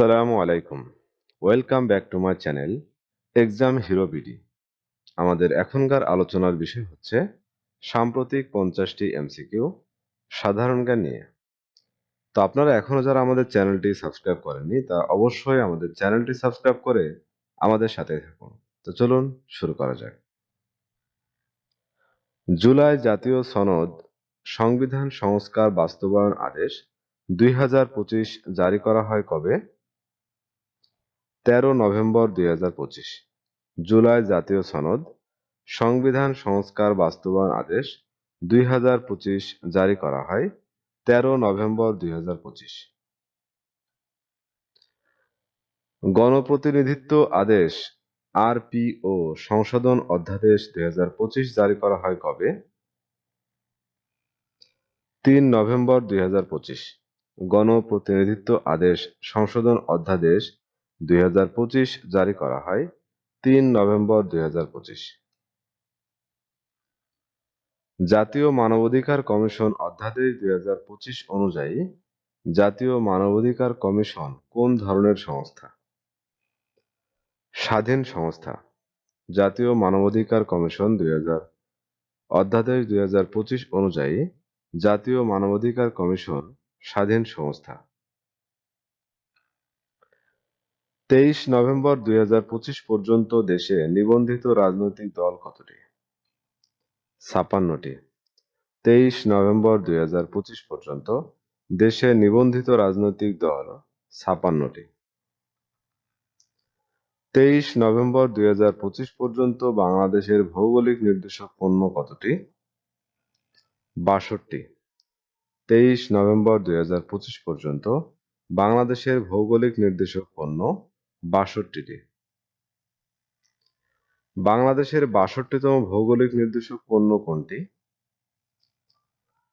আসসালামু আলাইকুম। Welcome back to my channel exam hero BD আমাদের এখনকার আলোচনার বিষয় হচ্ছে সাম্প্রতিক পঞ্চাশটি এমসিকিউ সাধারণ জ্ঞান নিয়ে। তো আপনারা এখনও যারা আমাদের চ্যানেলটি সাবস্ক্রাইব করেননি, তা অবশ্যই আমাদের চ্যানেলটি সাবস্ক্রাইব করে আমাদের সাথে থাকুন। তো চলুন শুরু করা যাক। জুলাই জাতীয় সনদ সংবিধান সংস্কার বাস্তবায়ন আদেশ দুই হাজার পঁচিশ জারি করা হয় কবে? তেরো নভেম্বর দুই হাজার পঁচিশ, জুলাই জাতীয় সনদ, সংবিধান সংস্কার বাস্তবায়ন আদেশ দুই জারি করা হয় তেরো নভেম্বর দুই গণপ্রতিনিধিত্ব আদেশ আরপিও সংশোধন অধ্যাদেশ দুই হাজার পঁচিশ জারি করা হয় কবে? তিন নভেম্বর দুই হাজার পঁচিশ, গণপ্রতিনিধিত্ব আদেশ সংশোধন অধ্যাদেশ দুই হাজার পঁচিশ জারি করা হয় তিন নভেম্বর দুই হাজার পঁচিশ। জাতীয় মানবাধিকার কমিশন অধ্যাদেশ দুই অনুযায়ী জাতীয় মানবাধিকার কমিশন কোন ধরনের সংস্থা? স্বাধীন সংস্থা। জাতীয় মানবাধিকার কমিশন দুই অধ্যাদেশ দুই হাজার পঁচিশ অনুযায়ী জাতীয় মানবাধিকার কমিশন স্বাধীন সংস্থা। তেইশ নভেম্বর দুই হাজার পঁচিশ পর্যন্ত দেশে নিবন্ধিত রাজনৈতিক দল কতটি? ছাপান্নটি তেইশ নভেম্বর দুই হাজার পঁচিশ পর্যন্ত দেশে নিবন্ধিত রাজনৈতিক দল ছাপান্নটি তেইশ নভেম্বর দুই হাজার পঁচিশ পর্যন্ত বাংলাদেশের ভৌগোলিক নির্দেশক পণ্য কতটি? বাষট্টি। তেইশ নভেম্বর দুই হাজার পঁচিশ পর্যন্ত বাংলাদেশের ভৌগোলিক নির্দেশক পণ্য বাষট্টিটি। বাংলাদেশের বাষট্টিতম ভৌগোলিক নির্দেশক পণ্য কোনটি?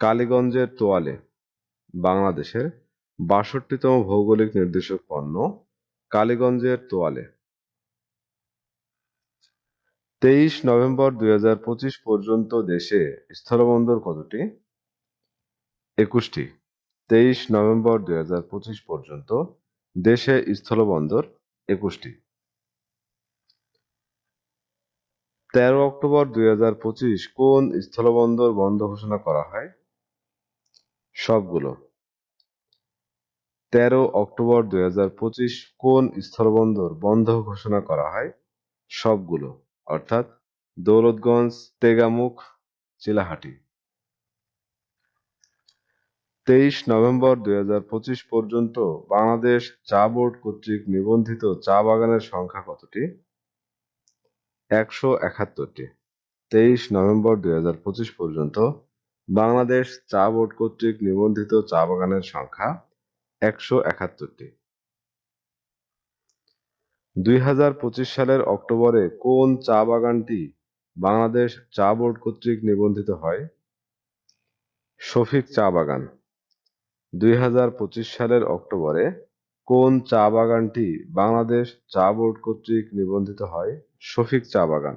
কালীগঞ্জের তোয়ালে, বাংলাদেশের বাষট্টিতম ভৌগোলিক নির্দেশক পণ্য কালীগঞ্জের তোয়ালে। তেইশ নভেম্বর দুই হাজার পঁচিশ পর্যন্ত দেশে স্থলবন্দর কতটি? একুশটি। তেইশ নভেম্বর দুই হাজার পঁচিশ পর্যন্ত দেশে স্থলবন্দর একুশটি। তেরো অক্টোবর দুই হাজার পঁচিশ কোন স্থলবন্দর বন্ধ ঘোষণা করা হয়? সবগুলো। তেরো অক্টোবর দুই হাজার পঁচিশ কোন স্থলবন্দর বন্ধ ঘোষণা করা হয়? সবগুলো। অর্থাৎ দৌলতগঞ্জ, তেগামুখ, চিলাহাটি। তেইশ নভেম্বর দুই হাজার পঁচিশ পর্যন্ত বাংলাদেশ চা বোর্ড কর্তৃক নিবন্ধিত চা বাগানের সংখ্যা কতটি? একশো একাত্তরটি। তেইশ নভেম্বর দু হাজার পঁচিশ পর্যন্ত বাংলাদেশ চা বোর্ড কর্তৃক নিবন্ধিত চা বাগানের সংখ্যা একশো একাত্তরটি। দুই হাজার পঁচিশ সালের অক্টোবরে কোন চা বাগানটি বাংলাদেশ চা বোর্ড কর্তৃক নিবন্ধিত হয়? শফিক চা বাগান। দুই হাজার পঁচিশ সালের অক্টোবরে কোন চা বাগানটি বাংলাদেশ চা বোর্ড কর্তৃক নিবন্ধিত হয়? শফিক চা বাগান।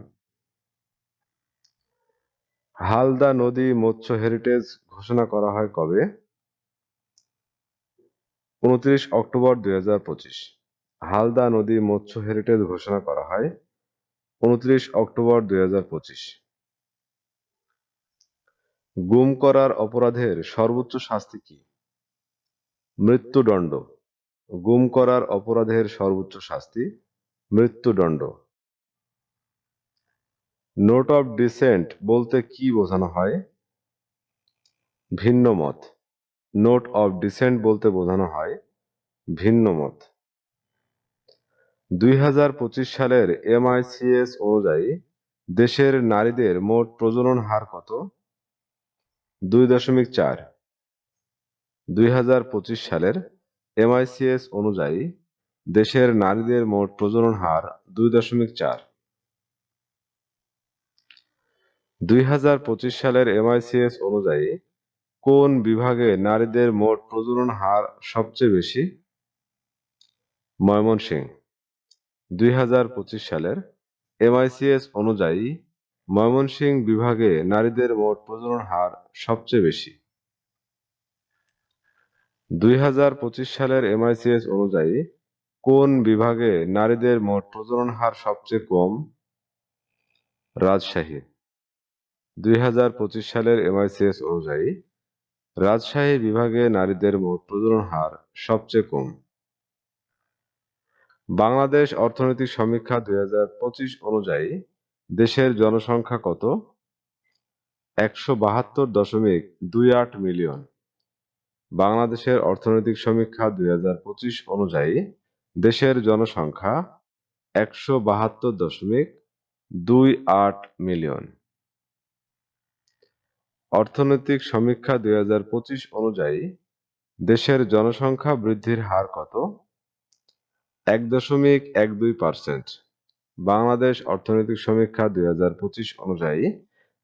হালদা নদী মৎস্য হেরিটেজ ঘোষণা করা হয় কবে? উনত্রিশ অক্টোবর দুই হাজার পঁচিশ। হালদা নদী মৎস্য হেরিটেজ ঘোষণা করা হয় উনত্রিশ অক্টোবর দুই হাজার পঁচিশ। গুম করার অপরাধের সর্বোচ্চ শাস্তি কি? মৃত্যুদণ্ড। গুম করার অপরাধের সর্বোচ্চ শাস্তি মৃত্যুদণ্ড। নোট অফ ডিসেন্ট বলতে কি বোঝানো হয়? ভিন্ন মত। নোট অফ ডিসেন্ট বলতে বোঝানো হয় ভিন্ন মত। দুই হাজার পঁচিশ সালের এমআইসিএস অনুযায়ী দেশের নারীদের মোট প্রজনন হার কত? দুই দশমিক চার। দুই হাজার পঁচিশ সালের এমআইসিএস অনুযায়ী দেশের নারীদের মোট প্রজনন হার দুই দশমিক চার। দুই সালের এমআইসিএস অনুযায়ী কোন বিভাগে নারীদের মোট প্রজনন হার সবচেয়ে বেশি? ময়মনসিংহ। দুই সালের এমআইসিএস অনুযায়ী ময়মনসিংহ বিভাগে নারীদের মোট প্রজনন হার সবচেয়ে বেশি। দুই হাজার পঁচিশ সালের এমআইসিএস অনুযায়ী কোন বিভাগে নারীদের মোট প্রজনন হার সবচেয়ে কম? রাজশাহী। দুই হাজার পঁচিশ সালের এমআইসিএস অনুযায়ী রাজশাহী বিভাগে নারীদের মোট প্রজনন হার সবচেয়ে কম। বাংলাদেশ অর্থনৈতিক সমীক্ষা দুই হাজার পঁচিশ অনুযায়ী দেশের জনসংখ্যা কত? একশো বাহাত্তর দশমিক দুই আট মিলিয়ন। বাংলাদেশের অর্থনৈতিক সমীক্ষা দুই হাজার পঁচিশ অনুযায়ী দেশের জনসংখ্যা একশো বাহাত্তর দশমিক দুই আট মিলিয়ন। অর্থনৈতিক সমীক্ষা দুই হাজার পঁচিশ অনুযায়ী দেশের জনসংখ্যা বৃদ্ধির হার কত? এক দশমিক এক দুই পার্সেন্ট। বাংলাদেশ অর্থনৈতিক সমীক্ষা দুই হাজার পঁচিশ অনুযায়ী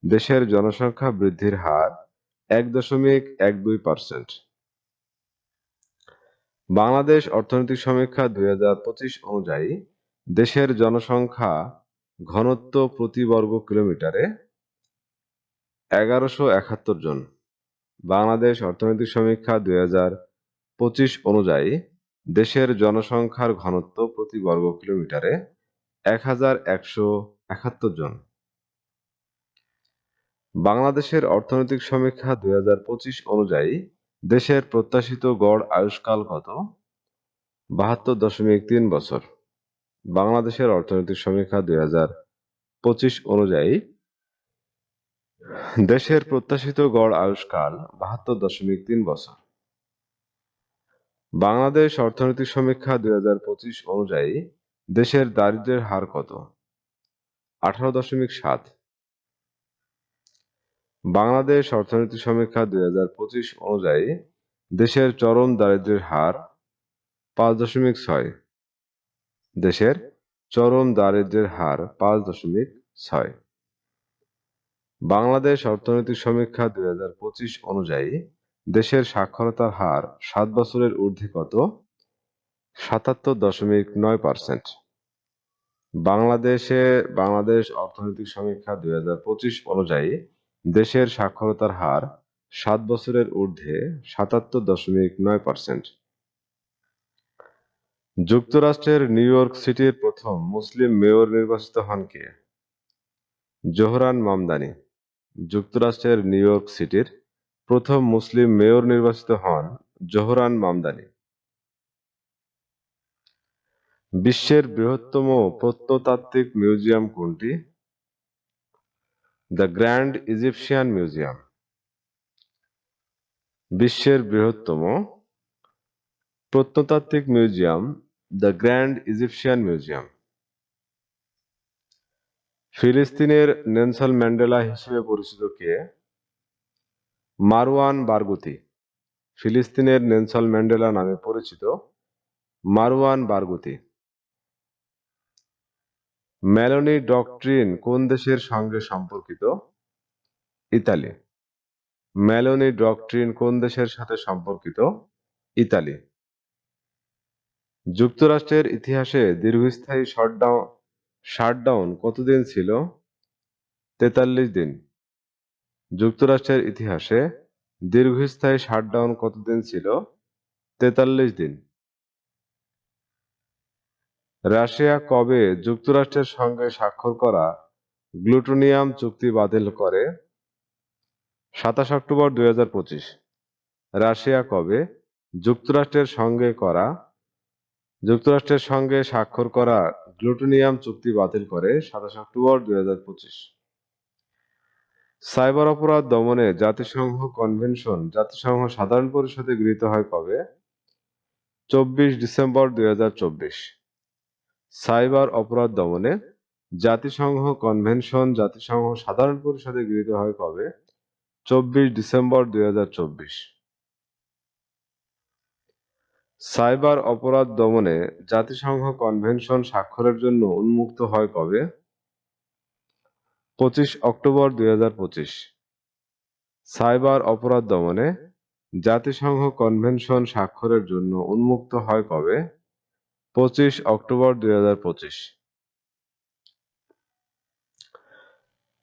দেশের জনসংখ্যা বৃদ্ধির হার এক দশমিক এক দুই পার্সেন্ট। বাংলাদেশ অর্থনৈতিক সমীক্ষা দুই হাজার পঁচিশ অনুযায়ী দেশের জনসংখ্যা ঘনত্ব প্রতি বর্গ কিলোমিটারে এগারোশো একাত্তর জন। বাংলাদেশ অর্থনৈতিক সমীক্ষা দুই অনুযায়ী দেশের জনসংখ্যার ঘনত্ব প্রতি বর্গ কিলোমিটারে এক হাজার একশো একাত্তর জন। বাংলাদেশের অর্থনৈতিক সমীক্ষা দুই হাজার পঁচিশ অনুযায়ী দেশের প্রত্যাশিত গড় আয়ুষ্কাল কত? বাহাত্তর দশমিক তিন বছর। বাংলাদেশের অর্থনৈতিক সমীক্ষা দুই হাজার পঁচিশ অনুযায়ী, দেশের প্রত্যাশিত গড় আয়ুষ্কাল বাহাত্তর দশমিক তিন বছর। বাংলাদেশ অর্থনৈতিক সমীক্ষা দুই হাজার পঁচিশ অনুযায়ী, দেশের দারিদ্রের হার কত? আঠারো দশমিক সাত। বাংলাদেশ অর্থনৈতিক সমীক্ষা দুই হাজার পঁচিশ অনুযায়ী দেশের চরম দারিদ্র্যের হার পাঁচ দশমিক ছয়। দেশের চরম দারিদ্রের হার পাঁচ দশমিক ছয়। বাংলাদেশ অর্থনৈতিক সমীক্ষা দুই হাজার পঁচিশ অনুযায়ী দেশের সাক্ষরতার হার সাত বছরের ঊর্ধ্বে কত সাতাত্তর দশমিক নয় পার্সেন্ট। বাংলাদেশে বাংলাদেশ অর্থনৈতিক সমীক্ষা দুই হাজার পঁচিশ অনুযায়ী দেশের সাক্ষরতার হার সাত বছরের ঊর্ধ্বে সাতাত্তর দশমিক নয় পার্সেন্ট। যুক্তরাষ্ট্রের নিউ ইয়র্ক সিটির প্রথম মুসলিম মেয়র নির্বাচিত হন কে? জোহরান মামদানি। যুক্তরাষ্ট্রের নিউ ইয়র্ক সিটির প্রথম মুসলিম মেয়র নির্বাচিত হন জোহরান মামদানি। বিশ্বের বৃহত্তম প্রত্নতাত্ত্বিক মিউজিয়াম কোনটি? দ্য গ্র্যান্ড ইজিপশিয়ান মিউজিয়াম, বিশ্বের বৃহত্তম প্রত্নতাত্ত্বিক museum, the grand Egyptian museum. ফিলিস্তিনের নেলসন ম্যান্ডেলা হিসেবে পরিচিত কে? মারওয়ান বারগুতি, ফিলিস্তিনের নেলসন ম্যান্ডেলা নামে পরিচিত মারওয়ান বারগুতি। মেলোনি ডকট্রিন কোন দেশের সঙ্গে সম্পর্কিত? ইতালি। মেলোনি ডকট্রিন কোন দেশের সাথে সম্পর্কিত? ইতালি। যুক্তরাষ্ট্রের ইতিহাসে দীর্ঘস্থায়ী শটডাউন, শাটডাউন কতদিন ছিল? তেতাল্লিশ দিন। যুক্তরাষ্ট্রের ইতিহাসে দীর্ঘস্থায়ী শাটডাউন কতদিন ছিল? তেতাল্লিশ দিন। রাশিয়া কবে যুক্তরাষ্ট্রের সঙ্গে স্বাক্ষর করা গ্লুটোনিয়াম চুক্তি বাতিল করে? সাতাশ অক্টোবর দুই হাজার পঁচিশ। রাশিয়া কবে যুক্তরাষ্ট্রের সঙ্গে করা, যুক্তরাষ্ট্রের সঙ্গে স্বাক্ষর করা গ্লুটোনিয়াম চুক্তি বাতিল করে? সাতাশ অক্টোবর দুই হাজার পঁচিশ। সাইবার অপরাধ দমনে জাতিসংঘ কনভেনশন, জাতিসংঘ সাধারণ পরিষদে গৃহীত হয় কবে? চব্বিশ ডিসেম্বর দুই হাজার চব্বিশ। সাইবার অপরাধ দমনে জাতিসংঘ কনভেনশন, জাতিসংঘ সাধারণ পরিষদে গৃহীত হয় কবে? চব্বিশ ডিসেম্বর দুই হাজার চব্বিশ। সাইবার অপরাধ দমনে জাতিসংঘ কনভেনশন স্বাক্ষরের জন্য উন্মুক্ত হয় কবে? পঁচিশ অক্টোবর দুই হাজার পঁচিশ। সাইবার অপরাধ দমনে জাতিসংঘ কনভেনশন স্বাক্ষরের জন্য উন্মুক্ত হয় কবে? পঁচিশ অক্টোবর দুই হাজার পঁচিশ।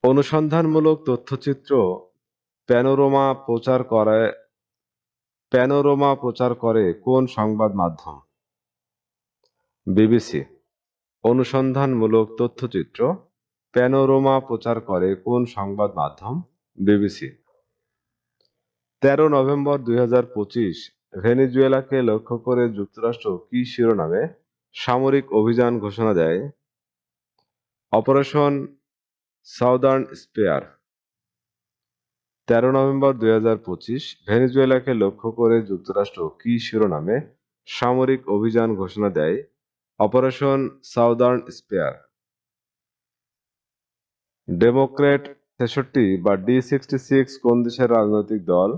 অনুসন্ধানমূলক তথ্যচিত্র প্যানোরোমা প্রচার করে, প্যানোরোমা প্রচার করে কোন সংবাদ মাধ্যম? বিবিসি। অনুসন্ধানমূলক তথ্যচিত্র প্যানোরোমা প্রচার করে কোন সংবাদ মাধ্যম? বিবিসি। তেরো নভেম্বর দুই হাজার পঁচিশ ভেনেজুয়েলাকে লক্ষ্য করে যুক্তরাষ্ট্র কি শিরোনামে সামরিক অভিযান ঘোষণা দেয়? Operation southern spear. তেরো নভেম্বর দুই ভেনেজুয়েলাকে লক্ষ্য করে যুক্তরাষ্ট্র কি শিরোনামে সামরিক অভিযান ঘোষণা দেয়? Operation southern spare. ডেমোক্রেট ছেষট্টি বা ডি সিক্সটি সিক্স কোন দেশের রাজনৈতিক দল?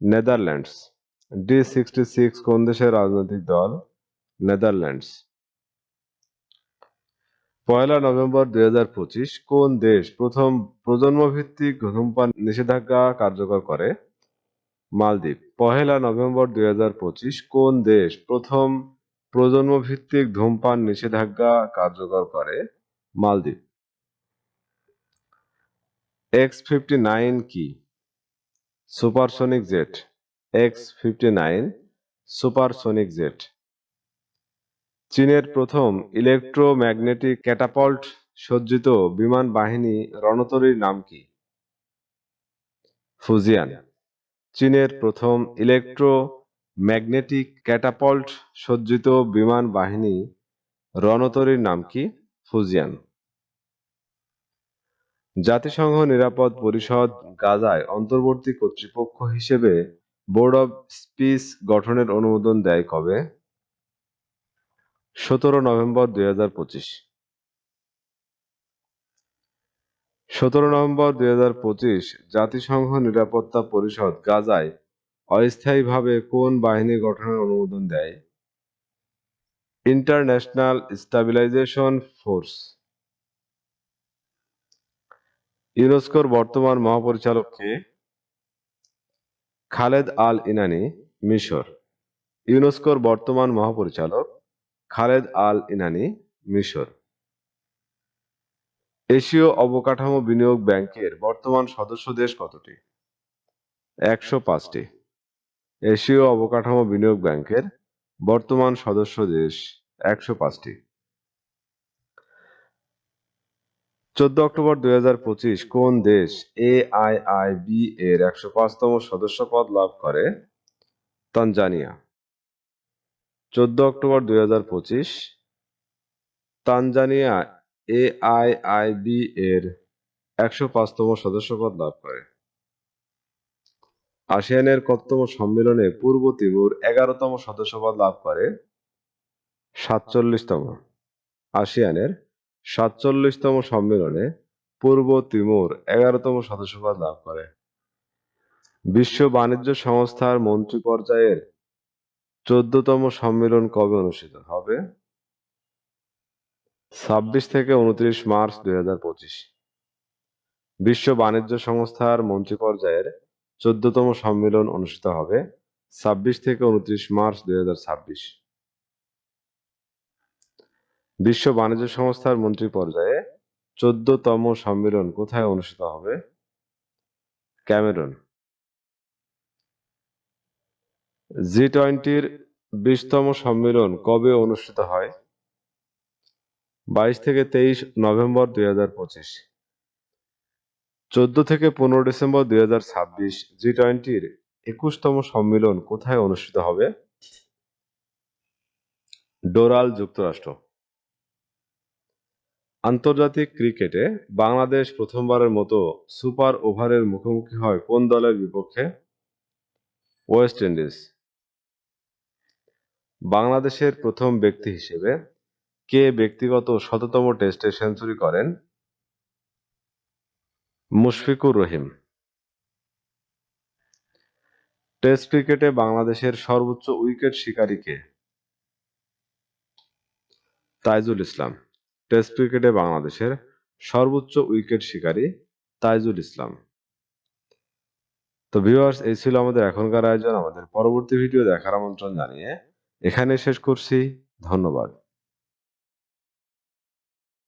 নেদারল্যান্ডস। ডি সিক্সটি সিক্স কোন দেশের রাজনৈতিক দল? নেদারল্যান্ডস। পয়লা নভেম্বর দুই হাজার পঁচিশ কোন দেশ প্রথম প্রজন্মভিত্তিক ধূমপান নিষেধাজ্ঞা কার্যকর করে? মালদ্বীপ। পহেলা নভেম্বর দুই হাজার পঁচিশ কোন দেশ প্রথম প্রজন্মভিত্তিক ধূমপান নিষেধাজ্ঞা কার্যকর করে? মালদ্বীপ। এক্স ফিফটি নাইন কি? Supersonic jet. X fifty nine supersonic jet. চীনের প্রথম ইলেকট্রোম্যাগনেটিক ক্যাটাপল্ট সজ্জিত বিমান বাহিনী রণতরীর নাম কি? ফুজিয়ান। চীনের প্রথম ইলেকট্রো ম্যাগনেটিক ক্যাটাপল্ট সজ্জিত বিমান বাহিনী রণতরীর নাম কি? ফুজিয়ান। জাতিসংঘ নিরাপদ পরিষদ গাজায় অন্তর্বর্তী কর্তৃপক্ষ হিসেবে বোর্ড অব পিস গঠনের অনুমোদন দেয় কবে? সতেরো নভেম্বর দুই হাজার পঁচিশ। সতেরো নভেম্বর দুই হাজার পঁচিশ, জাতিসংঘ নিরাপত্তা পরিষদ গাজায় অস্থায়ীভাবে কোন বাহিনী গঠনের অনুমোদন দেয়? ইন্টারন্যাশনাল স্টাবিলাইজেশন ফোর্স ইউনেস্কোর বর্তমান মহাপরিচালক কে? খালেদ আল ইনানি মিশর। ইউনেস্কোর বর্তমান মহাপরিচালক খালেদ আল ইনানি মিশর। এশীয় অবকাঠামো বিনিয়োগ ব্যাংকের বর্তমান সদস্য দেশ কতটি? একশো পাঁচটি। এশীয় অবকাঠামো বিনিয়োগ ব্যাংকের বর্তমান সদস্য দেশ একশো পাঁচটি। চোদ্দ অক্টোবর দুই হাজার পঁচিশ কোন দেশ এ আই আই বি এর একশো পাঁচতম সদস্য পদ লাভ করে? তানজানিয়া। চোদ্দ অক্টোবর দু হাজার পঁচিশ Tanzania A I I B এর একশো পাঁচতম সদস্যপদ লাভ করে। আসিয়ানের কততম সম্মেলনে পূর্ব তিমুর এগারোতম সদস্যপদ লাভ করে? সাতচল্লিশতম। আসিয়ানের সাতচল্লিশতম সম্মেলনে পূর্ব তিমুর এগারোতম সদস্যপদ লাভ করে। বিশ্ব বাণিজ্য সংস্থার মন্ত্রী পর্যায়ের চোদ্দতম সম্মেলন কবে অনুষ্ঠিত হবে? ছাব্বিশ থেকে উনত্রিশ মার্চ দুই বিশ্ব বাণিজ্য সংস্থার মন্ত্রী পর্যায়ের চোদ্দতম সম্মেলন অনুষ্ঠিত হবে ছাব্বিশ থেকে উনত্রিশ মার্চ দুই হাজার ছাব্বিশ। বিশ্ব বাণিজ্য সংস্থার মন্ত্রী পর্যায়ে চোদ্দতম সম্মেলন কোথায় অনুষ্ঠিত হবে? ক্যামেরন। জি টোয়েন্টির বিশতম সম্মেলন কবে অনুষ্ঠিত হয়? বাইশ থেকে তেইশ নভেম্বর দুই হাজার পঁচিশ। চোদ্দ থেকে পনেরো ডিসেম্বর দুই হাজার ছাব্বিশ জি টোয়েন্টির একুশতম সম্মেলন কোথায় অনুষ্ঠিত হবে? ডোরাল যুক্তরাষ্ট্র। আন্তর্জাতিক ক্রিকেটে বাংলাদেশ প্রথমবারের মতো সুপার ওভারের মুখোমুখি হয় কোন দলের বিপক্ষে? West Indies. বাংলাদেশের প্রথম ব্যক্তি হিসেবে কে ব্যক্তিগত শততম টেস্টে সেঞ্চুরি করেন? মুশফিকুর রহিম। টেস্ট ক্রিকেটে বাংলাদেশের সর্বোচ্চ উইকেট শিকারী কে? তাইজুল ইসলাম। টেস্ট ক্রিকেটে বাংলাদেশের সর্বোচ্চ উইকেট শিকারী তাইজুল ইসলাম। তো ভিউয়ার্স, এই ছিল আমাদের এখনকার আয়োজন। আমাদের পরবর্তী ভিডিও দেখার আমন্ত্রণ জানিয়ে এখানে শেষ করছি। ধন্যবাদ।